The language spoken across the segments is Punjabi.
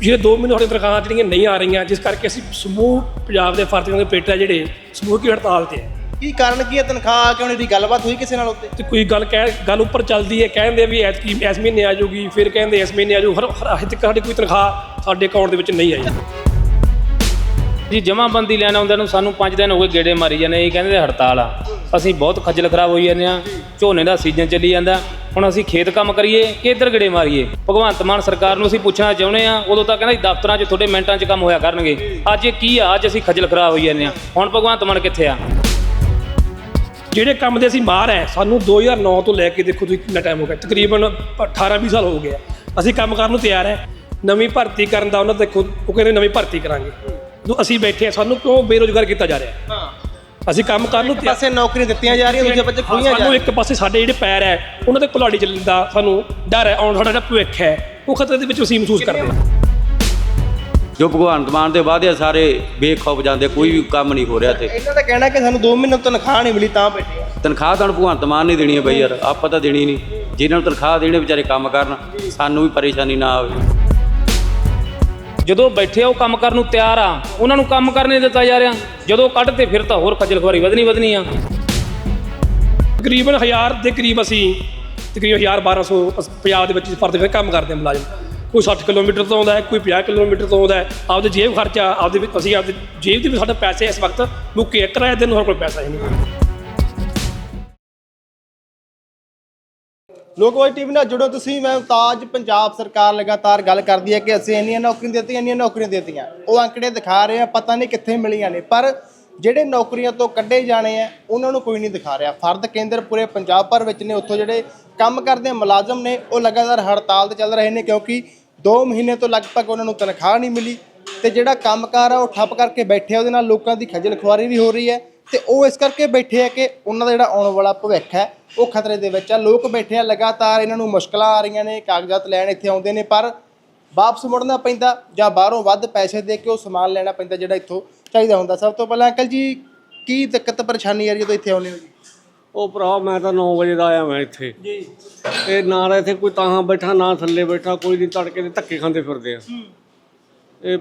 ਪਿਛਲੇ 2 ਮਹੀਨੇ ਸਾਡੀਆਂ ਤਨਖਾਹਾਂ ਜਿਹੜੀਆਂ ਨਹੀਂ ਆ ਰਹੀਆਂ ਜਿਸ ਕਰਕੇ ਅਸੀਂ ਸਮੂਹ ਪੰਜਾਬ ਦੇ ਫਰਜ਼ੀਆਂ ਦੇ ਪੇਟਾ ਜਿਹੜੇ ਸਮੂਹਕੀ ਹੜਤਾਲ ਤੇ ਹੈ ਕੀ ਕਾਰਨ ਕੀ ਹੈ ਤਨਖਾਹ? ਕਿਉਂ ਨਹੀਂ ਦੀ ਗੱਲਬਾਤ ਹੋਈ ਕਿਸੇ ਨਾਲ ਉੱਤੇ? ਤੇ ਕੋਈ ਗੱਲ ਕਹਿ ਗੱਲ ਉੱਪਰ ਚੱਲਦੀ ਹੈ ਕਹਿੰਦੇ ਵੀ ਐਤਕੀ ਇਸ ਮਹੀਨੇ ਆ ਜਾਊਗੀ ਫਿਰ ਕਹਿੰਦੇ ਇਸ ਮਹੀਨੇ ਆ ਜਾਊ ਹਰ ਹਰ ਅਜੇ ਤੱਕ ਸਾਡੀ ਕੋਈ ਤਨਖਾਹ ਸਾਡੇ ਅਕਾਊਂਟ ਦੇ ਵਿੱਚ ਨਹੀਂ ਆਈ। ਜੀ ਜਮਾਬੰਦੀ ਲੈਣ ਆਉਂਦੇ ਨੂੰ ਸਾਨੂੰ 5 ਦਿਨ ਹੋ ਗਏ ਗੇੜੇ ਮਾਰੀ ਜਾਂਦੇ ਇਹ ਕਹਿੰਦੇ ਹੜਤਾਲ ਆ। ਅਸੀਂ ਬਹੁਤ ਖੱਜਲ ਖਰਾਬ ਹੋਈ ਜਾਂਦੇ ਆ ਝੋਨੇ ਦਾ ਸੀਜ਼ਨ ਚੱਲੀ ਜਾਂਦਾ। ਹੁਣ ਅਸੀਂ ਖੇਤ ਕੰਮ ਕਰੀਏ ਕਿ ਇੱਧਰ ਗੇੜੇ ਮਾਰੀਏ? ਭਗਵੰਤ ਮਾਨ ਸਰਕਾਰ ਨੂੰ ਅਸੀਂ ਪੁੱਛਣਾ ਚਾਹੁੰਦੇ ਆ ਉਦੋਂ ਤਾਂ ਕਹਿੰਦਾ ਸੀ ਦਫ਼ਤਰਾਂ 'ਚ ਤੁਹਾਡੇ ਮਿੰਟਾਂ 'ਚ ਕੰਮ ਹੋਇਆ ਕਰਨਗੇ। ਅੱਜ ਇਹ ਕੀ ਆ? ਅੱਜ ਅਸੀਂ ਖੱਜਲ ਖਰਾਬ ਹੋਈ ਜਾਂਦੇ ਆ ਹੁਣ ਭਗਵੰਤ ਮਾਨ ਕਿੱਥੇ ਆ? ਜਿਹੜੇ ਕੰਮ ਦੇ ਅਸੀਂ ਮਾਰ ਹੈ, ਸਾਨੂੰ 2009 ਤੋਂ ਲੈ ਕੇ ਦੇਖੋ ਤੁਸੀਂ ਕਿੰਨਾ ਟਾਈਮ ਹੋ ਗਿਆ। ਤਕਰੀਬਨ 18 20 ਸਾਲ ਹੋ ਗਏ ਅਸੀਂ ਕੰਮ ਕਰਨ ਨੂੰ ਤਿਆਰ ਹੈ। ਨਵੀਂ ਭਰਤੀ ਕਰਨ ਦਾ ਉਹਨਾਂ ਦੇਖੋ, ਉਹ ਕਹਿੰਦੇ ਨਵੀਂ ਭਰਤੀ ਕਰਾਂਗੇ। ਜੋ ਅਸੀਂ ਬੈਠੇ ਆ ਸਾਨੂੰ ਕਿਉਂ ਬੇਰੋਜ਼ਗਾਰ ਕੀਤਾ ਜਾ ਰਿਹਾ? ਅਸੀਂ ਕੰਮ ਕਰਨ ਨੂੰ ਇੱਕ ਤਿਆਰ ਪਾਸੇ ਨੌਕਰੀਆਂ ਦਿੱਤੀਆਂ ਜਾ ਰਹੀਆਂ ਦੂਜੇ ਪਾਸੇ ਖੋਈਆਂ ਜਾ ਸਾਨੂੰ ਇੱਕ ਪਾਸੇ ਸਾਡੇ ਜਿਹੜੇ ਪੈਰ ਹੈ ਉਹਨਾਂ ਤੇ ਕੁਲਾੜੀ ਚੱਲਣ ਦਾ ਸਾਨੂੰ ਡਰ ਹੈ ਆਉਣ ਸਾਡਾ ਜਿਹੜਾ ਭਵਿੱਖ ਹੈ ਉਹ ਖਤਰੇ ਦੇ ਵਿੱਚ ਅਸੀਂ ਮਹਿਸੂਸ ਕਰਦੇ ਹਾਂ। ਜੋ ਭਗਵਾਨ ਮਾਨ ਦੇ ਵਾਅਦੇ ਆ ਸਾਰੇ ਬੇਖੌਫ ਜਾਂਦੇ ਕੋਈ ਵੀ ਕੰਮ ਨਹੀਂ ਹੋ ਰਿਹਾ ਤੇ ਇਹਨਾਂ ਦਾ ਕਹਿਣਾ ਕਿ ਸਾਨੂੰ 2 ਮਹੀਨੇ ਤਨਖਾਹ ਨਹੀਂ ਮਿਲੀ ਤਾਂ ਬੈਠੇ ਆ ਤਨਖਾਹ ਤਾਂ ਭਗਵੰਤ ਮਾਨ ਨਹੀਂ ਦੇਣੀ ਹੈ ਬਈ ਯਾਰ ਆਪਾਂ ਤਾਂ ਦੇਣੀ ਨਹੀਂ। ਜਿਨ੍ਹਾਂ ਨੂੰ ਤਨਖਾਹ ਦੇਣੇ ਵਿਚਾਰੇ ਕੰਮ ਕਰਨ ਸਾਨੂੰ ਵੀ ਪਰੇਸ਼ਾਨੀ ਨਾ ਆਵੇ। ਜਦੋਂ ਬੈਠੇ ਆ, ਉਹ ਕੰਮ ਕਰਨ ਨੂੰ ਤਿਆਰ ਆ। ਉਹਨਾਂ ਨੂੰ ਕੰਮ ਕਰਨੇ ਦਿੱਤਾ ਜਾ ਰਿਹਾ। ਜਦੋਂ ਕੱਢ ਤੇ ਫਿਰ ਤਾਂ ਹੋਰ ਖੱਜਲ ਖੁਆਰੀ ਵਧਣੀ ਵਧਣੀ ਆ। ਤਕਰੀਬਨ 1000 ਦੇ ਕਰੀਬ ਅਸੀਂ, ਤਕਰੀਬਨ 1000 1200 ਅਸ- ਪੰਜਾਬ ਦੇ ਵਿੱਚ ਫਰਦ ਫਿਰ ਕੰਮ ਕਰਦੇ ਹਾਂ ਮੁਲਾਜ਼ਮ। ਕੋਈ 60 ਕਿਲੋਮੀਟਰ ਤੋਂ ਆਉਂਦਾ ਹੈ, ਕੋਈ 50 ਕਿਲੋਮੀਟਰ ਤੋਂ ਆਉਂਦਾ ਹੈ, ਆਪਦੇ ਜੇਬ ਖਰਚਾ, ਆਪਦੇ ਵਿੱਚ, ਅਸੀਂ ਆਪਦੇ ਜੇਬ ਦੇ ਵੀ ਸਾਡੇ ਪੈਸੇ ਇਸ ਵਕਤ ਮੁੱਕੇ ਕਿਰਾਏ ਦੇ ਨੂੰ ਸਾਡੇ ਕੋਲ ਪੈਸਾ ਹੀ ਨਹੀਂ। ਲੋਕਵਾਈ ਟੀਵੀ ਨਾਲ ਜੁੜੋ ਤੁਸੀਂ, ਮੈਂ ਤਾਜ ਪੰਜਾਬ ਸਰਕਾਰ ਲਗਾਤਾਰ ਗੱਲ ਕਰਦੀ ਹੈ ਕਿ ਅਸੀਂ ਇੰਨੀਆਂ ਨੌਕਰੀਆਂ ਦਿੱਤੀਆਂ, ਇੰਨੀਆਂ ਨੌਕਰੀਆਂ ਦਿੱਤੀਆਂ। ਉਹ ਅੰਕੜੇ ਦਿਖਾ ਰਹੇ ਆ, ਪਤਾ ਨਹੀਂ ਕਿੱਥੇ ਮਿਲੀਆਂ ਨੇ, ਪਰ ਜਿਹੜੇ ਨੌਕਰੀਆਂ ਤੋਂ ਕੱਢੇ ਜਾਣੇ ਆ, ਉਹਨਾਂ ਨੂੰ ਕੋਈ ਨਹੀਂ ਦਿਖਾ ਰਿਹਾ। ਫਰਦ ਕੇਂਦਰ ਪੂਰੇ ਪੰਜਾਬ ਭਰ ਵਿੱਚ ਨੇ, ਉੱਥੋਂ ਜਿਹੜੇ ਕੰਮ ਕਰਦੇ ਮੁਲਾਜ਼ਮ ਨੇ, ਉਹ ਲਗਾਤਾਰ ਹੜਤਾਲ ਤੇ ਚੱਲ ਰਹੇ ਨੇ, ਕਿਉਂਕਿ 2 ਮਹੀਨੇ ਤੋਂ ਲਗਭਗ ਉਹਨਾਂ ਨੂੰ ਤਨਖਾਹ ਨਹੀਂ ਮਿਲੀ ਤੇ ਜਿਹੜਾ ਕੰਮਕਾਰ ਆ, ਉਹ ਠੱਪ ਕਰਕੇ ਬੈਠੇ ਆ, ਉਹਦੇ ਨਾਲ ਲੋਕਾਂ ਦੀ ਖੱਜਲ ਖੁਆਰੀ ਵੀ ਹੋ ਰਹੀ ਹੈ। ਤੇ ਉਹ ਇਸ ਕਰਕੇ ਬੈਠੇ ਆ ਕਿ ਉਹਨਾਂ ਦਾ ਜਿਹੜਾ ਆਉਣ ਵਾਲਾ ਭਵਿੱਖ ਹੈ ਉਹ ਖਤਰੇ ਦੇ ਵਿੱਚ ਆ। ਲੋਕ ਬੈਠੇ ਆ ਲਗਾਤਾਰ ਇਹਨਾਂ ਨੂੰ ਮੁਸ਼ਕਲਾਂ ਆ ਰਹੀਆਂ ਨੇ ਕਾਗਜ਼ਾਤ ਲੈਣ ਇੱਥੇ ਆਉਂਦੇ ਨੇ ਪਰ ਵਾਪਸ ਮੁੜਨਾ ਪੈਂਦਾ ਜਾਂ ਬਾਹਰੋਂ ਵੱਧ ਪੈਸੇ ਦੇ ਕੇ ਉਹ ਸਮਾਨ ਲੈਣਾ ਪੈਂਦਾ ਜਿਹੜਾ ਇੱਥੋਂ ਚਾਹੀਦਾ ਹੁੰਦਾ। ਸਭ ਤੋਂ ਪਹਿਲਾਂ ਅੰਕਲ ਜੀ ਕੀ ਦਿੱਕਤ ਪਰੇਸ਼ਾਨੀ ਆ ਰਹੀ ਜਦੋਂ ਇੱਥੇ ਆਉਂਦੇ ਹੋ ਜੀ? ਉਹ ਭਰਾ ਮੈਂ ਤਾਂ 9 ਵਜੇ ਦਾ ਆਇਆ ਮੈਂ ਇੱਥੇ। ਜੀ। ਤੇ ਨਾ ਤਾਂ ਇੱਥੇ ਕੋਈ ਤਾਹਾਂ ਬੈਠਾ ਨਾ ਥੱਲੇ ਬੈਠਾ ਕੋਈ ਨਹੀਂ ਤੜਕੇ ਦੇ ਧੱਕੇ ਖਾਂਦੇ ਫਿਰਦੇ ਆ। ਇਹ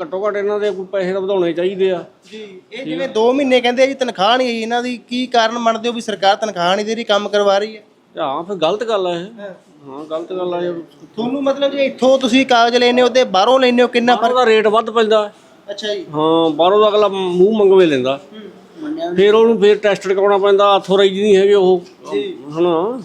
ਘੱਟੋ ਘੱਟ ਇਹਨਾਂ ਦੇ ਕੋਈ ਪੈਸੇ ਤਾਂ ਵਧਾਉਣੇ ਚਾਹੀਦੇ ਆ। ਜੀ ਇਹ ਜਿਵੇਂ 2 ਮਹੀਨੇ ਕਹਿੰਦੇ ਆ ਜੀ ਤਨਖਾਹ ਨਹੀਂ ਆਈ ਇਹਨਾਂ ਦੀ ਕੀ ਕਾਰਨ ਮੰਨਦੇ ਹੋ ਵੀ ਸਰਕਾਰ ਤਨਖਾਹ ਨਹੀਂ ਦੇ ਰਹੀ ਕੰਮ ਕਰਵਾ ਰਹੀ ਹੈ? ਹਾਂ ਫਿਰ ਗਲਤ ਗੱਲ ਆ ਇਹ। ਹਾਂ। ਗਲਤ ਗੱਲ ਆ ਇਹ। ਤੁਹਾਨੂੰ ਮਤਲਬ ਜੇ ਇੱਥੋਂ ਤੁਸੀਂ ਕਾਗਜ਼ ਲੈਨੇ ਹੋ ਤੇ ਬਾਹਰੋਂ ਲੈਨੇ ਹੋ ਕਿੰਨਾ ਬਾਹਰੋਂ ਦਾ ਰੇਟ ਵੱਧ ਪੈਂਦਾ। ਅੱਛਾ ਜੀ। ਹਾਂ ਬਾਹਰੋਂ ਦਾ ਅਗਲਾ ਮੂੰਹ ਮੰਗਵੇ ਲੈਂਦਾ। ਫਿਰ ਉਹਨੂੰ ਫਿਰ ਟੈਸਟ ਕਰਾਉਣਾ ਪੈਂਦਾ ਆਥੋਰਾਈਜ਼ ਨਹੀਂ ਹੈਗੇ ਉਹ। ਹਨਾ?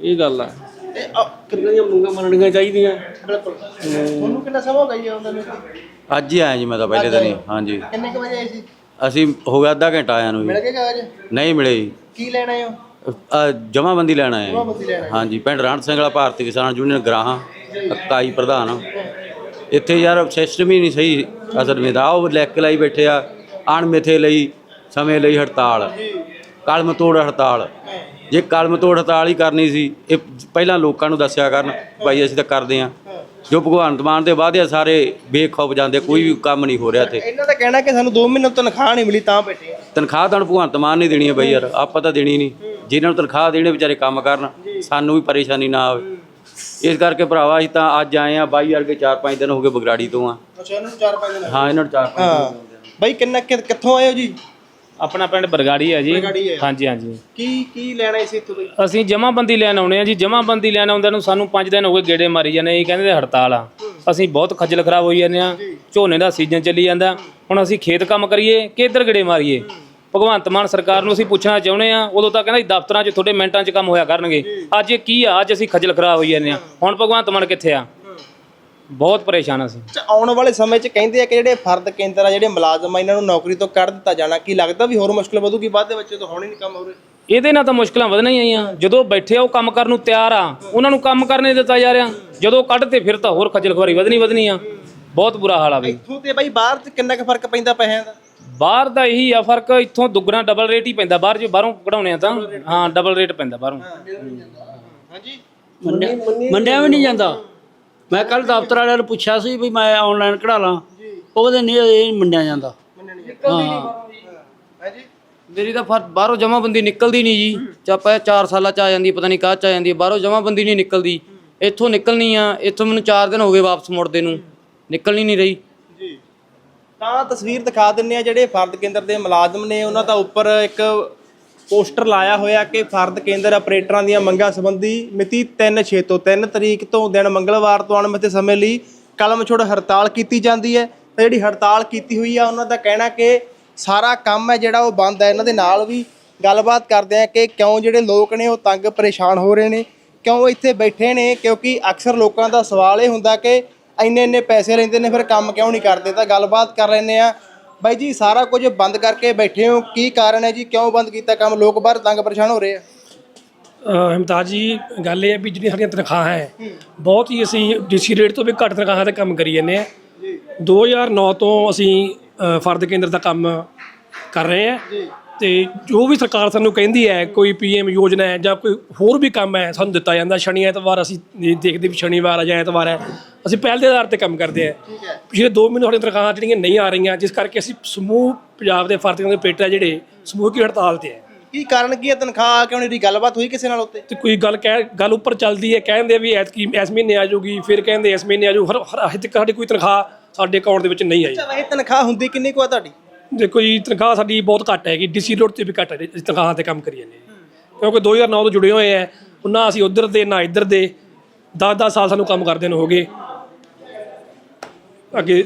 ਇਹ ਗੱਲ ਆ। ਤੇ ਅ- ਕਿੰਨੀਆਂ ਦੀਆਂ ਮੰਗਾਂ ਮੰਨਣੀਆਂ ਚਾਹੀਦੀਆਂ? ਬਿਲਕੁਲ। ਤੁਹਾਨੂੰ ਕਿੰਨਾ ਸਮਾਂ ਹੋ ਗਿਆ ਜੀ ਆਉਂਦੇ ਨੂੰ ਇੱਥੇ? ਅੱਜ ਹੀ ਆਏ ਜੀ ਮੈਂ ਤਾਂ ਪਹਿਲੇ ਦਿਨ ਹੀ ਹਾਂਜੀ। ਕਿੰਨੇ ਕੁ ਵਜੇ ਆਏ ਸੀ? ਅਸੀਂ ਹੋ ਗਿਆ ਅੱਧਾ ਘੰਟਾ ਆਇਆ ਨੂੰ ਮਿਲ ਜੀ ਗਏ ਕਾਗਜ਼? ਨਹੀਂ ਮਿਲੇ ਜੀ। ਕੀ ਲੈਣਾ ਹੈ? ਜਮਾਬੰਦੀ ਲੈਣ ਆਏ ਜਮਾਬੰਦੀ ਲੈਣ ਆਏ। ਜੀ ਹਾਂਜੀ ਪਿੰਡ ਰਣ ਸਿੰਘ ਵਾਲਾ ਭਾਰਤੀ ਕਿਸਾਨ ਯੂਨੀਅਨ ਗਰਾਹਾਂ ਇਕਾਈ ਪ੍ਰਧਾਨ। ਇੱਥੇ ਯਾਰ ਸਿਸਟਮ ਹੀ ਨਹੀਂ ਸਹੀ ਅਸਲ ਵਿੱਚ ਆਹ ਉਹ ਲੈ ਕੇ ਲਾਈ ਬੈਠੇ ਆ ਅਣਮਿੱਥੇ ਲਈ ਸਮੇਂ ਲਈ ਹੜਤਾਲ। ਕਲਮ ਤੋੜ ਹੜਤਾਲ। ਜੇ ਕਲਮ ਤੋੜ ਹੜਤਾਲ ਹੀ ਕਰਨੀ ਸੀ ਇਹ ਪਹਿਲਾਂ ਲੋਕਾਂ ਨੂੰ ਦੱਸਿਆ ਕਰਨ ਭਾਈ ਅਸੀਂ ਤਾਂ ਕਰਦੇ ਆ ਜੋ ਭਗਵੰਤ ਮਾਨ ਦੇ ਵਾਅਦੇ ਸਾਰੇ ਬੇਖੌਫ ਜਾਂਦੇ ਕੋਈ ਵੀ ਕੰਮ ਨਹੀਂ ਹੋ ਰਿਹਾ ਤੇ ਇਹਨਾਂ ਦਾ ਕਹਿਣਾ ਕਿ ਸਾਨੂੰ 2 ਮਹੀਨੇ ਤੋਂ ਤਨਖਾਹ ਨਹੀਂ ਮਿਲੀ ਤਾਂ ਬੈਠੇ ਆ। ਤਨਖਾਹ ਤਾਂ ਭਗਵੰਤ ਮਾਨ ਨਹੀਂ ਦੇਣੀ ਹੈ ਬਈ ਯਾਰ ਆਪਾਂ ਤਾਂ ਦੇਣੀ ਨਹੀਂ। ਜਿਨ੍ਹਾਂ ਨੂੰ ਤਨਖਾਹ ਦੇਣੇ ਵਿਚਾਰੇ ਕੰਮ ਕਰਨ ਸਾਨੂੰ ਵੀ ਪਰੇਸ਼ਾਨੀ ਨਾ ਆਵੇ। ਇਸ ਕਰਕੇ ਭਰਾਵਾ ਅਸੀਂ ਤਾਂ ਅੱਜ ਆਏ ਆ ਬਾਈ ਵਰਗੇ 4-5 ਦਿਨ ਹੋ ਗਏ ਬਗਰਾੜੀ ਤੋਂ ਆ। ਅੱਛਾ ਇਹਨਾਂ ਨੂੰ 4-5 ਦਿਨ ਹਾਂ ਇਹਨਾਂ ਨੂੰ 4-5 ਹਾਂ ਬਾਈ ਕਿੰਨਾ ਕਿੱਥੋਂ ਆਏ ਹੋ ਜੀ? ਆਪਣਾ ਪਿੰਡ ਬਰਗਾੜੀ ਆ ਜੀ। ਬਰਗਾੜੀ ਹੈ। ਹਾਂਜੀ ਹਾਂਜੀ। ਕੀ ਕੀ ਲੈਣਾ ਸੀ ਇੱਥੋਂ ਬਈ ਅਸੀਂ ਜਮਾਬੰਦੀ ਲੈਣ ਆਉਣੇ ਆ ਜੀ। ਜਮਾਬੰਦੀ ਲੈਣ ਆਉਂਦੇ ਨੂੰ ਸਾਨੂੰ 5 ਦਿਨ ਹੋ ਗਏ ਗੇੜੇ ਮਾਰੀ ਜਾਂਦੇ ਇਹ ਕਹਿੰਦੇ ਹੜਤਾਲ ਆ। ਅਸੀਂ ਬਹੁਤ ਖੱਜਲ ਖਰਾਬ ਹੋਈ ਜਾਂਦੇ ਆ। ਝੋਨੇ ਦਾ ਸੀਜ਼ਨ ਚੱਲੀ ਜਾਂਦਾ। ਹੁਣ ਅਸੀਂ ਖੇਤ ਕੰਮ ਕਰੀਏ ਕਿ ਇੱਧਰ ਗੇੜੇ ਮਾਰੀਏ? ਭਗਵੰਤ ਮਾਨ ਸਰਕਾਰ ਨੂੰ ਅਸੀਂ ਪੁੱਛਣਾ ਚਾਹੁੰਦੇ ਆ। ਉਦੋਂ ਤਾਂ ਕਹਿੰਦਾ ਸੀ ਦਫ਼ਤਰਾਂ 'ਚ ਤੁਹਾਡੇ ਮਿੰਟਾਂ 'ਚ ਕੰਮ ਹੋਇਆ ਕਰਨਗੇ। ਅੱਜ ਇਹ ਕੀ ਆ? ਅੱਜ ਅਸੀਂ ਖੱਜਲ ਖਰਾਬ ਹੋਈ ਜਾਂਦੇ ਆ। ਹੁਣ ਭਗਵੰਤ ਮਾਨ ਕਿੱਥੇ ਆ? ਬਹੁਤ ਪਰੇਸ਼ਾਨ ਆ ਅਸੀਂ। ਅੱਛਾ, ਆਉਣ ਵਾਲੇ ਸਮੇਂ 'ਚ ਕਹਿੰਦੇ ਆ ਕਿ ਜਿਹੜੇ ਫਰਦ ਕੇਂਦਰ ਆ ਜਿਹੜੇ ਮੁਲਾਜ਼ਮ ਆ ਇਹਨਾਂ ਨੂੰ ਨੌਕਰੀ ਤੋਂ ਕੱਢ ਦਿੱਤਾ ਜਾਣਾ ਕੀ ਲੱਗਦਾ ਵੀ ਹੋਰ ਮੁਸ਼ਕਲ ਵਧੂਗੀ? ਬਾਅਦ ਦੇ ਵਿੱਚ ਤਾਂ ਹੁਣ ਹੀ ਨਹੀਂ ਕੰਮ ਹੋ ਰਿਹਾ। ਇਹਦੇ ਨਾਲ ਤਾਂ ਮੁਸ਼ਕਲਾਂ ਵਧਣਾ ਹੀ ਆਈਆਂ ਜਦੋਂ ਬੈਠੇ ਆ ਉਹ ਕੰਮ ਕਰਨ ਨੂੰ ਤਿਆਰ ਆ। ਉਹਨਾਂ ਨੂੰ ਕੰਮ ਕਰਨ ਨਹੀਂ ਦਿੱਤਾ ਜਾ ਰਿਹਾ। ਜਦੋਂ ਕੱਢ ਤੇ ਫਿਰ ਤਾਂ ਹੋਰ ਖੱਜਲ ਖੁਆਰੀ ਵਧਣੀ ਵਧਣੀ ਆ। ਬਹੁਤ ਬੁਰਾ ਹਾਲ ਆ ਬਈ। ਇੱਥੋਂ ਤੇ ਬਾਈ ਬਾਹਰ 'ਚ ਕਿੰਨਾ ਕੁ ਫ਼ਰਕ ਪੈਂਦਾ ਪੈਸਿਆਂ ਦਾ ਬਾਹਰ ਦਾ ਇਹੀ ਆ ਫ਼ਰਕ ਇੱਥੋਂ ਦੁੱਗਣਾ ਡਬਲ ਰੇਟ ਹੀ ਪੈਂਦਾ। ਬਾਹਰ ਜੇ ਬਾਹਰੋਂ ਕਢਾਉਣੇ ਆ ਤਾਂ ਹਾਂ ਡਬਲ ਰੇਟ ਪੈਂਦਾ ਬਾਹਰੋਂ। ਹਾਂਜੀ ਮੰਡਿਆ ਵੀ ਨਹੀਂ ਜਾਂਦਾ। ਮੈਂ ਕੱਲ ਦਫ਼ਤਰ ਵਾਲਿਆਂ ਨੂੰ ਪੁੱਛਿਆ ਸੀ ਵੀ ਮੈਂ ਆਨਲਾਈਨ ਕਢਾ ਲਾਂ। ਉਹ ਕਹਿੰਦੇ ਨਹੀਂ ਇਹ ਨਹੀਂ ਮੰਡਿਆ ਜਾਂਦਾ। ਮੇਰੀ ਤਾਂ ਫਰ ਬਾਹਰੋਂ ਜਮਾਬੰਦੀ ਨਿਕਲਦੀ ਨਹੀਂ ਜੀ। ਚਾਪਾ 4 ਸਾਲਾਂ ਚ ਆ ਜਾਂਦੀ ਪਤਾ ਨਹੀਂ ਕਾਹ ਚ ਆ ਜਾਂਦੀ ਹੈ। ਬਾਹਰੋਂ ਜਮਾਬੰਦੀ ਨਹੀਂ ਨਿਕਲਦੀ। ਇੱਥੋਂ ਨਿਕਲਣੀ ਆ ਇੱਥੋਂ ਮੈਨੂੰ 4 ਦਿਨ ਹੋ ਗਏ ਵਾਪਸ ਮੁੜਦੇ ਨੂੰ। ਨਿਕਲਣੀ ਨਹੀਂ ਰਹੀ। ਜੀ। ਤਾਂ ਤਸਵੀਰ ਦਿਖਾ ਦਿੰਨੇ ਆ ਜਿਹੜੇ ਫਰਦ ਕੇਂਦਰ ਦੇ ਮੁਲਾਜ਼ਮ ਨੇ ਉਹਨਾਂ ਦਾ ਉੱਪਰ ਇੱਕ ਪੋਸਟਰ ਲਾਇਆ ਹੋਇਆ ਕਿ ਫਰਦ ਕੇਂਦਰ ਆਪਰੇਟਰਾਂ ਦੀਆਂ ਮੰਗਾਂ ਸੰਬੰਧੀ ਮਿਤੀ 3/6 ਤੋਂ 3 ਤਰੀਕ ਤੋਂ ਦਿਨ ਮੰਗਲਵਾਰ ਤੋਂ ਅਣਮਿੱਥੇ ਸਮੇਂ ਲਈ ਕਲਮ ਛੋੜ ਹੜਤਾਲ ਕੀਤੀ ਜਾਂਦੀ ਹੈ। ਤਾਂ ਜਿਹੜੀ ਹੜਤਾਲ ਕੀਤੀ ਹੋਈ ਆ, ਉਹਨਾਂ ਦਾ ਕਹਿਣਾ ਕਿ ਸਾਰਾ ਕੰਮ ਹੈ ਜਿਹੜਾ ਉਹ ਬੰਦ ਹੈ। ਇਹਨਾਂ ਦੇ ਨਾਲ ਵੀ ਗੱਲਬਾਤ ਕਰਦੇ ਆ ਕਿ ਕਿਉਂ ਜਿਹੜੇ ਲੋਕ ਨੇ ਉਹ ਤੰਗ ਪਰੇਸ਼ਾਨ ਹੋ ਰਹੇ ਨੇ, ਕਿਉਂ ਇੱਥੇ ਬੈਠੇ ਨੇ, ਕਿਉਂਕਿ ਅਕਸਰ ਲੋਕਾਂ ਦਾ ਸਵਾਲ ਇਹ ਹੁੰਦਾ ਕਿ ਇੰਨੇ ਇੰਨੇ ਪੈਸੇ ਲੈਂਦੇ ਨੇ, ਫਿਰ ਕੰਮ ਕਿਉਂ ਨਹੀਂ ਕਰਦੇ? ਤਾਂ ਗੱਲਬਾਤ ਕਰ ਲੈਂਦੇ ਆ ਬਾਈ ਜੀ ਸਾਰਾ ਕੁਝ ਬੰਦ ਕਰਕੇ ਬੈਠੇ ਹੋ। ਕੀ ਕਾਰਨ ਹੈ ਜੀ? ਕਿਉਂ ਬੰਦ ਕੀਤਾ ਕੰਮ? ਲੋਕ ਬਾਹਰ ਤੰਗ ਪਰੇਸ਼ਾਨ ਹੋ ਰਹੇ ਆ। ਹਿਮਤਾਜ ਜੀ ਗੱਲ ਇਹ ਹੈ ਵੀ ਜਿਹੜੀਆਂ ਸਾਡੀਆਂ ਤਨਖਾਹਾਂ ਹੈ ਬਹੁਤ ਹੀ ਅਸੀਂ ਡੀਸੀ ਰੇਟ ਤੋਂ ਵੀ ਘੱਟ ਤਨਖਾਹਾਂ ਤੇ ਕੰਮ ਕਰੀ ਜਾਂਦੇ ਆ। 2009 ਤੋਂ ਅਸੀਂ ਫਰਦ ਕੇਂਦਰ ਦਾ ਕੰਮ ਕਰ ਰਹੇ ਆ। ਤੇ ਜੋ ਵੀ ਸਰਕਾਰ ਸਾਨੂੰ ਕਹਿੰਦੀ ਹੈ ਕੋਈ ਪੀਐਮ ਯੋਜਨਾ ਹੈ ਜਾਂ ਕੋਈ ਹੋਰ ਵੀ ਕੰਮ ਹੈ ਸਾਨੂੰ ਦਿੱਤਾ ਜਾਂਦਾ। ਸ਼ਨੀ ਐਤਵਾਰ ਅਸੀਂ ਇਹ ਦੇਖਦੇ ਵੀ ਸ਼ਨੀਵਾਰ ਆ ਜਾਂ ਐਤਵਾਰ ਹੈ। ਅਸੀਂ ਪਹਿਲ ਦੇ ਆਧਾਰ ਤੇ ਕੰਮ ਕਰਦੇ ਆ ਪਿਛਲੇ 2 ਮਹੀਨੇ ਸਾਡੀਆਂ ਤਨਖਾਹਾਂ ਜਿਹੜੀਆਂ ਨਹੀਂ ਆ ਰਹੀਆਂ ਜਿਸ ਕਰਕੇ ਅਸੀਂ ਸਮੂਹ ਪੰਜਾਬ ਦੇ ਫਰਦ ਕੇਂਦਰ ਦੇ ਪੇਟਾ ਜਿਹੜੇ ਸਮੂਹਕੀ ਹੜਤਾਲ ਤੇ ਹੈ। ਕੀ ਕਾਰਨ ਕੀ ਹੈ ਤਨਖਾਹ? ਕਿਉਂ ਨਹੀਂ ਦੀ ਗੱਲਬਾਤ ਹੋਈ ਕਿਸੇ ਨਾਲ ਉੱਤੇ? ਤੇ ਕੋਈ ਗੱਲ ਕਹਿ ਗੱਲ ਉੱਪਰ ਚੱਲਦੀ ਹੈ ਕਹਿੰਦੇ ਵੀ ਐਤਕੀ ਇਸ ਮਹੀਨੇ ਆ ਜਾਊਗੀ ਫਿਰ ਕਹਿੰਦੇ ਇਸ ਮਹੀਨੇ ਆ ਜਾਊ ਹਰ ਹਰ ਹਜੇ ਤੱਕ ਸਾਡੀ ਕੋਈ ਤਨਖਾਹ ਸਾਡੇ ਅਕਾਊਂਟ ਦੇ ਵਿੱਚ ਨਹੀਂ ਆਈ। ਅੱਛਾ ਵੈਸੇ ਤਨਖਾਹ ਹੁੰਦੀ ਕਿੰਨੀ ਕੁ ਆ ਤੁਹਾਡੀ? ਦੇਖੋ ਜੀ ਤਨਖਾਹ ਸਾਡੀ ਬਹੁਤ ਘੱਟ ਹੈਗੀ ਡੀਸੀ ਰੋਡ ਤੇ ਵੀ ਘੱਟ ਹੈ ਜੀ, ਅਸੀਂ ਤਨਖਾਹਾਂ ਤੇ ਕੰਮ ਕਰੀ ਜਾਂਦੇ ਹਾਂ। ਕਿਉਂਕਿ 2009 ਤੋਂ ਜੁੜੇ ਹੋਏ ਆ ਉਹਨਾਂ ਅਸੀਂ ਉਧਰ ਦੇ ਨਾ ਇੱਧਰ ਦੇ 10-10 ਸਾਲ ਸਾਨੂੰ ਕੰਮ ਕਰਦੇ ਨੂੰ ਹੋ ਗਏ। ਅੱਗੇ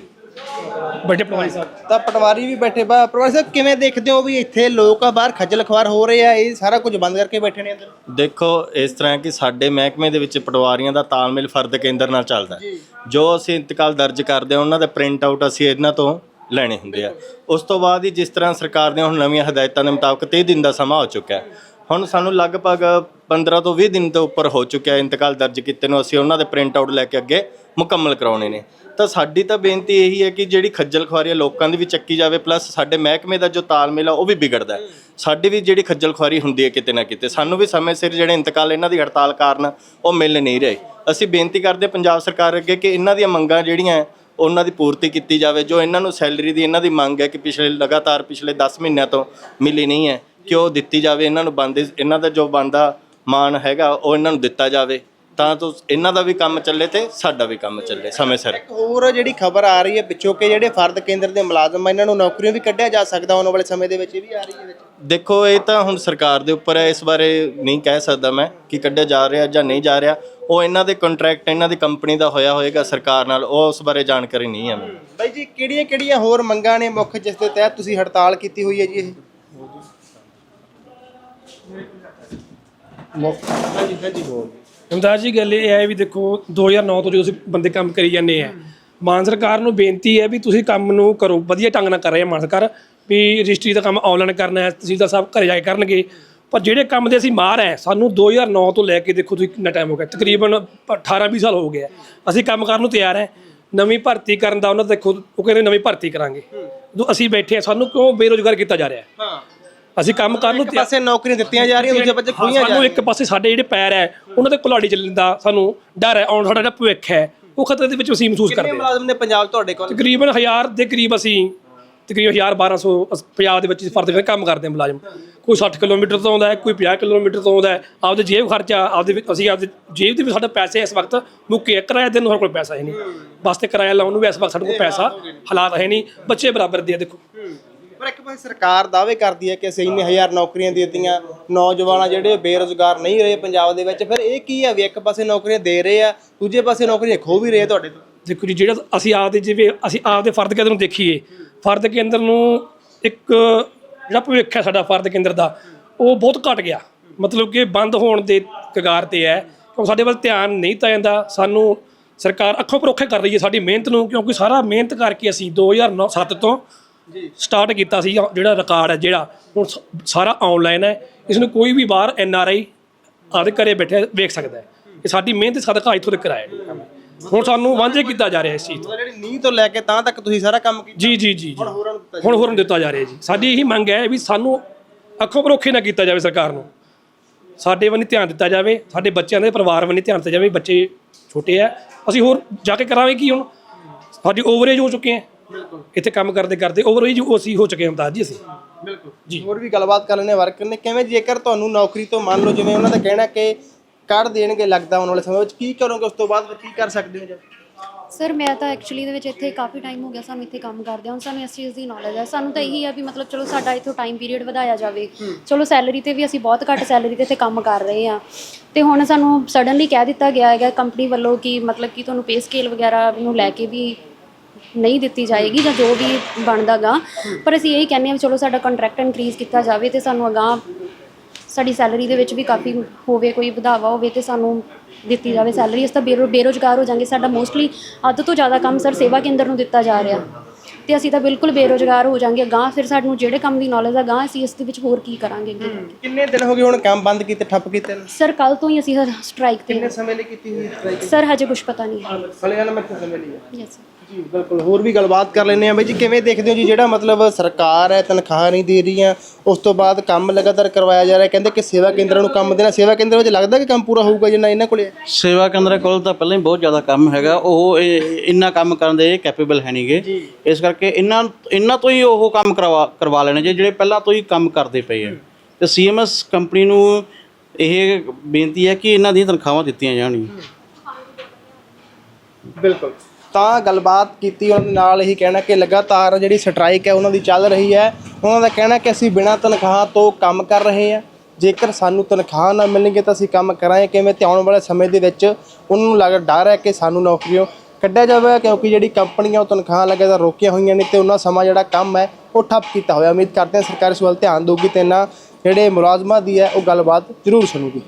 ਬੈਠੇ ਪਟਵਾਰੀ ਸਾਹਿਬ। ਤਾਂ ਪਟਵਾਰੀ ਵੀ ਬੈਠੇ ਬਾ ਪਟਵਾਰੀ ਸਾਹਿਬ ਕਿਵੇਂ ਦੇਖਦੇ ਹੋ ਵੀ ਇੱਥੇ ਲੋਕ ਆ ਬਾਹਰ ਖੱਜਲ ਖਵਾਰ ਹੋ ਰਹੇ ਆ ਇਹ ਸਾਰਾ ਕੁਝ ਬੰਦ ਕਰਕੇ ਬੈਠੇ ਨੇ ਅੰਦਰ? ਦੇਖੋ ਇਸ ਤਰ੍ਹਾਂ ਹੈ ਕਿ ਸਾਡੇ ਮਹਿਕਮੇ ਦੇ ਵਿੱਚ ਪਟਵਾਰੀਆਂ ਦਾ ਤਾਲਮੇਲ ਫਰਦ ਕੇਂਦਰ ਨਾਲ ਚੱਲਦਾ ਹੈ। ਜੋ ਅਸੀਂ ਇੰਤਕਾਲ ਦਰਜ ਕਰਦੇ ਹਾਂ ਉਹਨਾਂ ਦਾ ਪ੍ਰਿੰਟ ਆਊਟ ਅਸੀਂ ਇਹਨਾਂ ਤੋਂ ਲੈਣੇ ਹੁੰਦੇ ਆ। ਉਸ ਤੋਂ ਬਾਅਦ ਹੀ ਜਿਸ ਤਰ੍ਹਾਂ ਸਰਕਾਰ ਦੀਆਂ ਹੁਣ ਨਵੀਆਂ ਹਦਾਇਤਾਂ ਦੇ ਮੁਤਾਬਕ 30 ਦਿਨ ਦਾ ਸਮਾਂ ਹੋ ਚੁੱਕਾ ਹੈ। ਹੁਣ ਸਾਨੂੰ ਲਗਭਗ 15 ਤੋਂ 20 ਦਿਨ ਤੋਂ ਉੱਪਰ ਹੋ ਚੁੱਕਿਆ ਹੈ ਇੰਤਕਾਲ ਦਰਜ ਕੀਤੇ ਨੂੰ। ਅਸੀਂ ਉਹਨਾਂ ਦੇ ਪ੍ਰਿੰਟ ਆਊਟ ਲੈ ਕੇ ਅੱਗੇ ਮੁਕੰਮਲ ਕਰਾਉਣੇ ਨੇ। ਤਾਂ ਸਾਡੀ ਤਾਂ ਬੇਨਤੀ ਇਹੀ ਹੈ ਕਿ ਜਿਹੜੀ ਖੱਜਲ ਖੁਆਰੀ ਹੈ ਲੋਕਾਂ ਦੀ ਵੀ ਚੱਕੀ ਜਾਵੇ ਪਲੱਸ ਸਾਡੇ ਮਹਿਕਮੇ ਦਾ ਜੋ ਤਾਲਮੇਲ ਆ ਉਹ ਵੀ ਵਿਗੜਦਾ ਹੈ। ਸਾਡੀ ਵੀ ਜਿਹੜੀ ਖੱਜਲ ਖੁਆਰੀ ਹੁੰਦੀ ਹੈ ਕਿਤੇ ਨਾ ਕਿਤੇ ਸਾਨੂੰ ਵੀ ਸਮੇਂ ਸਿਰ ਜਿਹੜੇ ਇੰਤਕਾਲ ਇਹਨਾਂ ਦੀ ਹੜਤਾਲ ਕਾਰਨ ਉਹ ਮਿਲ ਨਹੀਂ ਰਹੇ। ਅਸੀਂ ਬੇਨਤੀ ਕਰਦੇ ਪੰਜਾਬ ਸਰਕਾਰ ਅੱਗੇ ਕਿ ਇਹਨਾਂ ਦੀਆਂ ਮੰਗਾਂ ਜਿਹੜੀਆਂ ਹੈ, ਉਹਨਾਂ ਦੀ ਪੂਰਤੀ ਕੀਤੀ ਜਾਵੇ, ਜੋ ਇਹਨਾਂ ਨੂੰ ਸੈਲਰੀ ਦੀ ਇਹਨਾਂ ਦੀ ਮੰਗ ਹੈ ਕਿ ਪਿਛਲੇ ਲਗਾਤਾਰ ਪਿਛਲੇ 10 ਮਹੀਨਿਆਂ ਤੋਂ ਮਿਲੀ ਨਹੀਂ ਹੈ ਕਿ ਉਹ ਦਿੱਤੀ ਜਾਵੇ, ਇਹਨਾਂ ਨੂੰ ਬੰਦੇ, ਇਹਨਾਂ ਦਾ ਜੋ ਬੰਦਾ ਮਾਨ ਹੈਗਾ, ਉਹ ਇਹਨਾਂ ਨੂੰ ਦਿੱਤਾ ਜਾਵੇ। ਤਾਂ ਤੋਂ ਇਹਨਾਂ ਦਾ ਵੀ ਕੰਮ ਚੱਲੇ ਤੇ ਸਾਡਾ ਵੀ ਕੰਮ ਚੱਲੇ ਸਮੇਂ ਸਿਰ। ਹੋਰ ਜਿਹੜੀ ਖਬਰ ਆ ਰਹੀ ਹੈ ਪਿੱਛੋਂ ਕਿ ਜਿਹੜੇ ਫਰਦ ਕੇਂਦਰ ਦੇ ਮੁਲਾਜ਼ਮ ਆ ਇਹਨਾਂ ਨੂੰ ਨੌਕਰੀਆਂ ਵੀ ਕੱਢਿਆ ਜਾ ਸਕਦਾ ਆਉਣ ਵਾਲੇ ਸਮੇਂ ਦੇ ਵਿੱਚ ਇਹ ਵੀ ਆ ਰਹੀ ਹੈ ਵਿੱਚ। ਦੇਖੋ ਇਹ ਤਾਂ ਹੁਣ ਸਰਕਾਰ ਦੇ ਉੱਪਰ ਹੈ ਇਸ ਬਾਰੇ ਨਹੀਂ ਕਹਿ ਸਕਦਾ ਮੈਂ ਕਿ ਕੱਢਿਆ ਜਾ ਰਿਹਾ ਜਾਂ ਨਹੀਂ ਜਾ ਰਿਹਾ। ਉਹ ਇਹਨਾਂ ਦੇ ਕੰਟਰੈਕਟ ਇਹਨਾਂ ਦੀ ਕੰਪਨੀ ਦਾ ਹੋਇਆ ਹੋਏਗਾ ਸਰਕਾਰ ਨਾਲ ਉਹ ਉਸ ਬਾਰੇ ਜਾਣਕਾਰੀ ਨਹੀਂ ਹੈ ਮੈਨੂੰ। ਬਾਈ ਜੀ ਕਿਹੜੀਆਂ ਕਿਹੜੀਆਂ ਹੋਰ ਮੰਗਾਂ ਨੇ ਮੁੱਖ ਜਿਸ ਦੇ ਤਹਿਤ ਤੁਸੀਂ ਹੜਤਾਲ ਕੀਤੀ ਹੋਈ ਹੈ ਜੀ ਇਹ? ਹਮਦਾਰ ਜੀ ਗੱਲ ਇਹ ਹੈ ਵੀ ਦੇਖੋ 2009 ਤੋਂ ਜਦੋਂ ਅਸੀਂ ਬੰਦੇ ਕੰਮ ਕਰੀ ਜਾਂਦੇ ਆ ਮਾਨ ਸਰਕਾਰ ਨੂੰ ਬੇਨਤੀ ਹੈ ਵੀ ਤੁਸੀਂ ਕੰਮ ਨੂੰ ਕਰੋ ਵਧੀਆ ਢੰਗ ਨਾਲ ਕਰ ਰਹੇ ਆ ਮਾਨ ਸਰਕਾਰ ਵੀ ਰਜਿਸਟਰੀ ਦਾ ਕੰਮ ਆਨਲਾਈਨ ਕਰਨਾ ਹੈ ਤਹਿਸੀਲਦਾਰ ਸਾਹਿਬ ਘਰੇ ਜਾ ਕੇ ਕਰਨਗੇ। ਪਰ ਜਿਹੜੇ ਕੰਮ ਦੇ ਅਸੀਂ ਮਾਰ ਹੈ ਸਾਨੂੰ 2009 ਤੋਂ ਲੈ ਕੇ ਦੇਖੋ ਤੁਸੀਂ ਕਿੰਨਾ ਟਾਈਮ ਹੋ ਗਿਆ ਤਕਰੀਬਨ 18 20 ਸਾਲ ਹੋ ਗਏ ਆ ਅਸੀਂ ਕੰਮ ਕਰਨ ਨੂੰ ਤਿਆਰ ਹੈ ਨਵੀਂ ਭਰਤੀ ਕਰਨ ਦਾ ਉਹਨਾਂ ਦੇਖੋ ਉਹ ਕਹਿੰਦੇ ਨਵੀਂ ਭਰਤੀ ਕਰਾਂਗੇ। ਜਦੋਂ ਅਸੀਂ ਬੈਠੇ ਆ ਸਾਨੂੰ ਕਿਉਂ ਬੇਰੋਜ਼ਗਾਰ ਕੀਤਾ ਜਾ ਰਿਹਾ ਹਾਂ। ਅਸੀਂ ਕੰਮ ਕਰਨ ਨੂੰ ਇੱਕ ਤਿਆਰ ਪਾਸੇ ਨੌਕਰੀਆਂ ਦਿੱਤੀਆਂ ਜਾ ਰਹੀਆਂ ਦੂਜੇ ਪਾਸੇ ਖੋਈਆਂ ਜਾ ਸਾਨੂੰ ਇੱਕ ਪਾਸੇ ਸਾਡੇ ਜਿਹੜੇ ਪੈਰ ਹੈ ਉਹਨਾਂ ਤੇ ਕੁਲਾੜੀ ਚੱਲਣ ਦਾ ਸਾਨੂੰ ਡਰ ਹੈ ਆਉਣ ਸਾਡਾ ਜਿਹੜਾ ਭਵਿੱਖ ਹੈ ਉਹ ਖਤਰੇ ਦੇ ਵਿੱਚ ਅਸੀਂ ਮਹਿਸੂਸ ਕਿੰਨੇ ਕਰਦੇ ਹਾਂ। ਮੁਲਾਜ਼ਮ ਨੇ ਪੰਜਾਬ ਤੁਹਾਡੇ ਕੋਲ? ਤਕਰੀਬਨ 1000 ਦੇ ਕਰੀਬ ਅਸੀਂ ਤਕਰੀਬਨ 1000 1200 ਅਸ- ਪੰਜਾਬ ਦੇ ਵਿੱਚ ਫਰਦ ਕਰਕੇ ਕੰਮ ਕਰਦੇ ਹਾਂ ਮੁਲਾਜ਼ਮ। ਕੋਈ 60 ਕਿਲੋਮੀਟਰ ਤੋਂ ਆਉਂਦਾ ਹੈ ਕੋਈ 50 ਕਿਲੋਮੀਟਰ ਤੋਂ ਆਉਂਦਾ ਹੈ ਆਪਦੇ ਜੇਬ ਖਰਚਾ ਆਪਦੇ ਵਿੱਚ- ਅਸੀਂ ਆਪਦੇ ਜੇਬ ਦੇ ਵਿੱਚ ਸਾਡਾ ਪੈਸੇ ਇਸ ਵਕਤ ਮੁੱਕੇ ਆ। ਕਿਰਾਇਆ ਦੇਣ ਨੂੰ ਸਾਡੇ ਕੋਲ ਪੈਸਾ ਹੈ ਨਹੀਂ। ਬੱਸ ਤੇ ਕਿਰਾਇਆ ਲਾਉਣ ਨੂੰ ਵੀ ਇਸ ਵਕਤ ਸਾਡੇ ਕੋਲ ਪੈਸਾ ਹਾਲਾਤ ਹੈ ਨਹੀਂ ਬੱਚੇ ਬਰਾਬਰ ਦੇ ਆ ਦੇਖੋ। ਪਰ ਇੱਕ ਪਾਸੇ ਸਰਕਾਰ ਦਾਅਵੇ ਕਰਦੀ ਹੈ ਕਿ ਅਸੀਂ ਇੰਨੇ ਹਜ਼ਾਰ ਨੌਕਰੀਆਂ ਦੇ ਦਿੱਤੀਆਂ, ਨੌਜਵਾਨ ਜਿਹੜੇ ਬੇਰੁਜ਼ਗਾਰ ਨਹੀਂ ਰਹੇ ਪੰਜਾਬ ਦੇ ਵਿੱਚ, ਫਿਰ ਇਹ ਕੀ ਹੈ ਵੀ ਇੱਕ ਪਾਸੇ ਨੌਕਰੀਆਂ ਦੇ ਰਹੇ ਆ, ਦੂਜੇ ਪਾਸੇ ਨੌਕਰੀਆਂ ਖੋ ਵੀ ਰਹੇ ਤੁਹਾਡੇ ਤੋਂ? ਦੇਖੋ ਜੀ, ਜਿਹੜਾ ਅਸੀਂ ਆਪਦੇ ਜਿਵੇਂ ਅਸੀਂ ਆਪਦੇ ਫਰਦ ਕੇਂਦਰ ਨੂੰ ਦੇਖੀਏ, ਫਰਦ ਕੇਂਦਰ ਨੂੰ ਇੱਕ ਜਿਹੜਾ ਭਵਿੱਖ ਹੈ ਸਾਡਾ ਫਰਦ ਕੇਂਦਰ ਦਾ, ਉਹ ਬਹੁਤ ਘਟ ਗਿਆ। ਮਤਲਬ ਕਿ ਬੰਦ ਹੋਣ ਦੇ ਕਗਾਰ ਤੇ ਹੈ, ਕਿਉਂਕਿ ਸਾਡੇ ਵੱਲ ਧਿਆਨ ਨਹੀਂ ਤਾਂ ਜਾਂਦਾ, ਸਾਨੂੰ ਸਰਕਾਰ ਅੱਖੋਂ ਪਰੋਖੇ ਕਰ ਰਹੀ ਹੈ ਸਾਡੀ ਮਿਹਨਤ ਨੂੰ, ਕਿਉਂਕਿ ਸਾਰਾ ਮਿਹਨਤ ਕਰਕੇ ਅਸੀਂ 2007 ਤੋਂ ਸਟਾਰਟ ਕੀਤਾ ਸੀ ਜਿਹੜਾ ਰਿਕਾਰਡ ਹੈ ਜਿਹੜਾ ਹੁਣ ਸਾਰਾ ਆਨਲਾਈਨ ਹੈ ਇਸ ਨੂੰ ਕੋਈ ਵੀ ਬਾਹਰ ਐਨ ਆਰ ਆਈ ਆਪਦੇ ਘਰੇ ਬੈਠੇ ਵੇਖ ਸਕਦਾ ਹੈ। ਇਹ ਸਾਡੀ ਮਿਹਨਤ ਸਦਕਾ ਇੱਥੋਂ ਤੱਕ ਆਇਆ। ਹੁਣ ਸਾਨੂੰ ਵਾਂਝੇ ਕੀਤਾ ਜਾ ਰਿਹਾ ਇਸ ਚੀਜ਼ ਤੋਂ। ਜਿਹੜੀ ਨੀਂਹ ਤੋਂ ਲੈ ਕੇ ਤਾਂ ਤੱਕ ਤੁਸੀਂ ਸਾਰਾ ਕੰਮ ਕੀਤਾ। ਜੀ ਜੀ ਜੀ ਜੀ। ਹੋਰਾਂ ਨੂੰ ਦਿੱਤਾ ਹੁਣ ਹੋਰਾਂ ਨੂੰ ਦਿੱਤਾ ਜਾ ਰਿਹਾ ਜੀ। ਸਾਡੀ ਇਹੀ ਮੰਗ ਹੈ ਵੀ ਸਾਨੂੰ ਅੱਖੋਂ ਪਰੋਖੇ ਨਾ ਕੀਤਾ ਜਾਵੇ ਸਰਕਾਰ ਨੂੰ। ਸਾਡੇ ਵੱਲ ਧਿਆਨ ਦਿੱਤਾ ਜਾਵੇ ਸਾਡੇ ਬੱਚਿਆਂ ਦੇ ਪਰਿਵਾਰ ਵੱਲ ਧਿਆਨ ਦਿੱਤਾ ਜਾਵੇ ਬੱਚੇ ਛੋਟੇ ਆ ਅਸੀਂ ਹੋਰ ਜਾ ਕੇ ਕਰਾਂਗੇ ਕੀ ਹੁਣ? ਸਾਡੀ ਓਵਰੇਜ ਹੋ ਚੁੱਕੇ ਆ ਇੱਥੇ ਕੰਮ ਕਰਦੇ ਕਰਦੇ ਓਵਰੇਜ ਅਸੀਂ ਹੋ ਚੁੱਕੇ ਹਾਂ ਤਾਂ ਜੀ ਅਸੀਂ। ਬਿਲਕੁਲ। ਜੀ। ਹੋਰ ਵੀ ਗੱਲਬਾਤ ਕਰ ਲੈਣੇ ਵਰਕਰ ਨੇ ਕਿਵੇਂ ਜੇਕਰ ਤੁਹਾਨੂੰ ਨੌਕਰੀ ਤੋਂ ਮੰਨ ਲਓ ਜਿਵੇਂ ਉਹਨਾਂ ਦਾ ਕਹਿਣਾ ਕਿ ਕੱਢ ਦੇਣਗੇ ਲੱਗਦਾ ਆਉਣ ਵਾਲੇ ਸਮੇਂ ਵਿੱਚ ਕੀ ਕਰੋਗੇ ਉਸ ਤੋਂ ਬਾਅਦ ਫਿਰ ਕੀ ਕਰ ਸਕਦੇ ਹੋ ਜੀ? ਸਰ ਮੈਂ ਤਾਂ ਐਕਚੁਅਲੀ ਦੇ ਵਿੱਚ ਇੱਥੇ ਕਾਫੀ ਟਾਈਮ ਹੋ ਗਿਆ ਸਾਨੂੰ ਇੱਥੇ ਕੰਮ ਕਰਦੇ ਹਾਂ ਹੁਣ ਸਾਨੂੰ ਇਸ ਚੀਜ਼ ਦੀ ਨੌਲੇਜ ਹੈ ਸਾਨੂੰ ਤਾਂ ਇਹੀ ਆ ਵੀ ਮਤਲਬ ਚਲੋ ਸਾਡਾ ਇੱਥੋਂ ਟਾਈਮ ਪੀਰੀਅਡ ਵਧਾਇਆ ਜਾਵੇ। ਚਲੋ ਸੈਲਰੀ ਤੇ ਵੀ ਅਸੀਂ ਬਹੁਤ ਘੱਟ ਸੈਲਰੀ ਤੇ ਇੱਥੇ ਕੰਮ ਕਰ ਰਹੇ ਆ। ਤੇ ਹੁਣ ਸਾਨੂੰ ਸਡਨਲੀ ਕਹਿ ਦਿੱਤਾ ਗਿਆ ਹੈਗਾ ਕੰਪਨੀ ਵੱਲੋਂ ਕਿ ਮਤਲਬ ਕਿ ਤੁਹਾਨੂੰ ਪੇ ਸਕੇਲ ਵਗੈਰਾ ਨੂੰ ਲੈ ਕੇ ਵੀ ਨਹੀਂ ਦਿੱਤੀ ਜਾਏਗੀ ਜਾਂ ਜੋ ਵੀ ਬਣਦਾਗਾ। ਪਰ ਅਸੀਂ ਇਹੀ ਕਹਿੰਦੇ ਹਾਂ ਵੀ ਚਲੋ ਸਾਡਾ ਕੰਟਰੈਕਟ ਇਨਕਰੀਜ਼ ਕੀਤਾ ਜਾਵੇ ਤੇ ਸਾਨੂੰ ਅਗਾਂਹ ਸਾਡੀ ਸੈਲਰੀ ਦੇ ਵਿੱਚ ਵੀ ਕਾਫੀ ਹੋਵੇ ਕੋਈ ਵਧਾਵਾ ਹੋਵੇ ਤੇ ਸਾਨੂੰ ਦਿੱਤੀ ਜਾਵੇ ਸੈਲਰੀ ਇਸ ਤਾਂ ਬੇਰੋ ਬੇਰੁਜ਼ਗਾਰ ਹੋ ਜਾਾਂਗੇ। ਸਾਡਾ ਮੋਸਟਲੀ ਅੱਧ ਤੋਂ ਜ਼ਿਆਦਾ ਕੰਮ ਸਰ ਸੇਵਾ ਕੇਂਦਰ ਨੂੰ ਦਿੱਤਾ ਜਾ ਰਿਹਾ। ਤੇ ਅਸੀਂ ਤਾਂ ਬਿਲਕੁਲ ਬੇਰੁਜ਼ਗਾਰ ਹੋ ਜਾਾਂਗੇ। ਅਗਾਂਹ ਫਿਰ ਸਾਨੂੰ ਜਿਹੜੇ ਕੰਮ ਦੀ ਨੌਲੇਜ ਆ ਅਗਾਂਹ ਅਸੀਂ ਇਸ ਦੇ ਵਿੱਚ ਹੋਰ ਕੀ ਕਰਾਂਗੇ ਅੱਗੇ ਜਾ ਕੇ। ਕਿੰਨੇ ਦਿਨ ਹੋ ਗਏ ਹੁਣ ਕੰਮ ਬੰਦ ਕੀਤੇ ਠੱਪ ਕੀਤੇ ਨੇ? ਸਰ ਕੱਲ ਤੋਂ ਹੀ ਅਸੀਂ ਸਟ੍ਰਾਈਕ ਤੇ ਕਿੰਨੇ ਸਮੇਂ ਲਈ ਕੀਤੀ ਹੋਈ ਸਟ੍ਰਾਈਕ ਸਰ ਹਜੇ ਕੁਝ ਪਤਾ ਨਹੀਂ ਹਲੇ ਮੈਂ ਕਿੰਨੇ ਸਮੇਂ ਲਈ ਹੈ। ਯੈਸ ਜੀ ਬਿਲਕੁਲ। ਹੋਰ ਵੀ ਗੱਲਬਾਤ ਕਰ ਲੈਂਦੇ ਆ ਬਈ ਜੀ ਕਿਵੇਂ ਦੇਖਦੇ ਹੋ ਜੀ ਜਿਹੜਾ ਮਤਲਬ ਸਰਕਾਰ ਹੈ ਤਨਖਾਹ ਨਹੀਂ ਦੇ ਰਹੀਆਂ ਉਸ ਤੋਂ ਬਾਅਦ ਕੰਮ ਲਗਾਤਾਰ ਕਰਵਾਇਆ ਜਾ ਰਿਹਾ ਕਹਿੰਦੇ ਕਿ ਸੇਵਾ ਕੇਂਦਰਾਂ ਨੂੰ ਕੰਮ ਦੇਣਾ ਸੇਵਾ ਕੇਂਦਰ ਵਿੱਚ ਲੱਗਦਾ ਕਿ ਕੰਮ ਪੂਰਾ ਹੋਊਗਾ ਜਿੰਨਾ ਇਹਨਾਂ ਕੋਲੇ? ਸੇਵਾ ਕੇਂਦਰ ਕੋਲ ਤਾਂ ਪਹਿਲਾਂ ਹੀ ਬਹੁਤ ਜ਼ਿਆਦਾ ਕੰਮ ਹੈਗਾ ਉਹ ਇਹ- ਇੰਨਾ ਕੰਮ ਕਰਨ ਦੇ ਕੈਪੇਬਲ ਹੈ ਨਹੀਂਗੇ। ਇਸ ਕਰਕੇ ਇਹਨਾਂ ਇਹਨਾਂ ਤੋਂ ਹੀ ਉਹ ਕੰਮ ਕਰਵਾ ਕਰਵਾ ਲੈਣੇ ਜੇ ਜਿਹੜੇ ਪਹਿਲਾਂ ਤੋਂ ਹੀ ਕੰਮ ਕਰਦੇ ਪਏ ਆ। ਤੇ ਸੀਐਮਐਸ ਕੰਪਨੀ ਨੂੰ ਇਹ ਬੇਨਤੀ ਹੈ ਕਿ ਇਹਨਾਂ ਦੀਆਂ ਤਨਖਾਹਾਂ ਦਿੱਤੀਆਂ ਜਾਣਗੀਆਂ ਬਿਲਕੁਲ। ਤਾਂ ਗੱਲਬਾਤ ਕੀਤੀ ਉਹਨਾਂ ਨਾਲ ਹੀ ਕਹਿਣਾ ਕਿ ਲਗਾਤਾਰ ਜਿਹੜੀ ਸਟ੍ਰਾਈਕ ਹੈ ਉਹਨਾਂ ਦੀ ਚੱਲ ਰਹੀ ਹੈ। ਉਹਨਾਂ ਦਾ ਕਹਿਣਾ ਕਿ ਅਸੀਂ ਬਿਨਾਂ ਤਨਖਾਹ ਤੋਂ ਕੰਮ ਕਰ ਰਹੇ ਹਾਂ। ਜੇਕਰ ਸਾਨੂੰ ਤਨਖਾਹ ਨਾ ਮਿਲਣਗੇ ਤਾਂ ਅਸੀਂ ਕੰਮ ਕਰਾਂਗੇ। ਕਿਵੇਂ? ਤੇ ਆਉਣ ਵਾਲੇ ਸਮੇਂ ਦੇ ਵਿੱਚ ਉਹਨਾਂ ਨੂੰ ਲੱਗ ਡਰ ਹੈ ਕਿ ਸਾਨੂੰ ਨੌਕਰੀਆਂ ਕੱਢਿਆ ਜਾਵੇ, ਕਿਉਂਕਿ ਜਿਹੜੀ ਕੰਪਨੀਆਂ ਉਹ ਤਨਖਾਹ ਲਗਾਤਾਰ ਰੋਕੀਆਂ ਹੋਈਆਂ ਨੇ ਤੇ ਉਹਨਾਂ ਸਮਾਂ ਜਿਹੜਾ ਕੰਮ ਹੈ ਉਹ ਠੱਪ ਕੀਤਾ ਹੋਇਆ। ਉਮੀਦ ਕਰਦੇ ਹਾਂ ਸਰਕਾਰ ਇਸ ਵੱਲ ਧਿਆਨ ਦੇਊਗੀ ਤੇ ਇਹਨਾਂ ਜਿਹੜੇ ਮੁਲਾਜ਼ਮਾਂ ਦੀ ਹੈ ਉਹ ਗੱਲਬਾਤ ਜ਼ਰੂਰ ਸੁਣੂਗੀ।